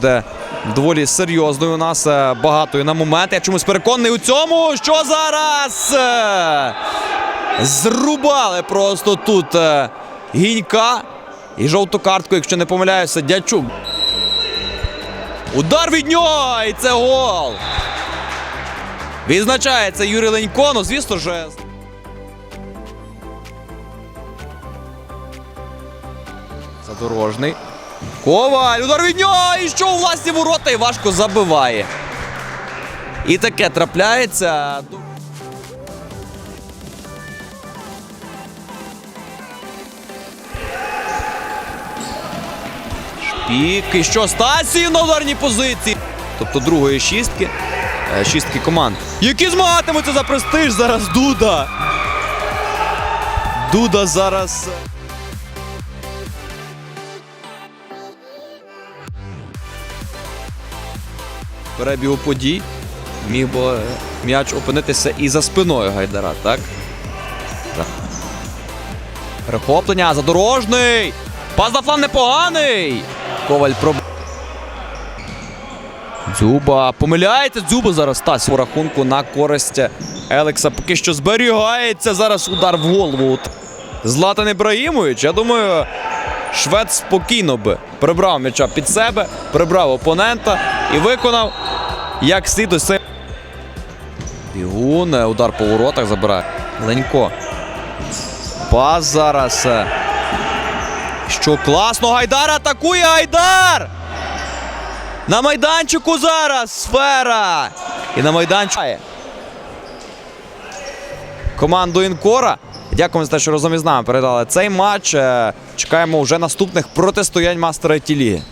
Буде доволі серйозною у нас е, багатою на моменти. Я чомусь переконаний у цьому, що зараз е, зрубали просто тут е, гінька і жовту картку, якщо не помиляюся, дячук. Удар від нього! І це гол! Відзначається Юрій Ленько. Ну, звісно ж. Задорожний. Коваль! Удар від нього! І що у власні ворота і важко забиває. І таке трапляється. Шпік. І що Стасів на ударній позиції. Тобто другої шістки. Е, Шістки команд. Які змагатимуться за престиж зараз Дуда. Дуда зараз. Перебігу подій міг би м'яч опинитися і за спиною Гайдара, так? Так. Перехоплення, задорожний! Пас на фланг непоганий! Коваль проб... Дзюба помиляється. Дзюба зараз Стась у рахунку на користь Елекса. Поки що зберігається зараз удар в голову. От Златан Ібраїмович. Я думаю, швед спокійно би прибрав м'яча під себе, прибрав опонента і виконав як слід ось. Бігун, е, удар по воротах забирає. Ленько. Пас зараз. е. Що класно, Гайдар атакує Гайдар! На майданчику зараз сфера. І на майданчику. Команду Інкора. Дякуємо за те, що разом із нами передали цей матч. Е, Чекаємо вже наступних протистоянь мастера Ті Ліги.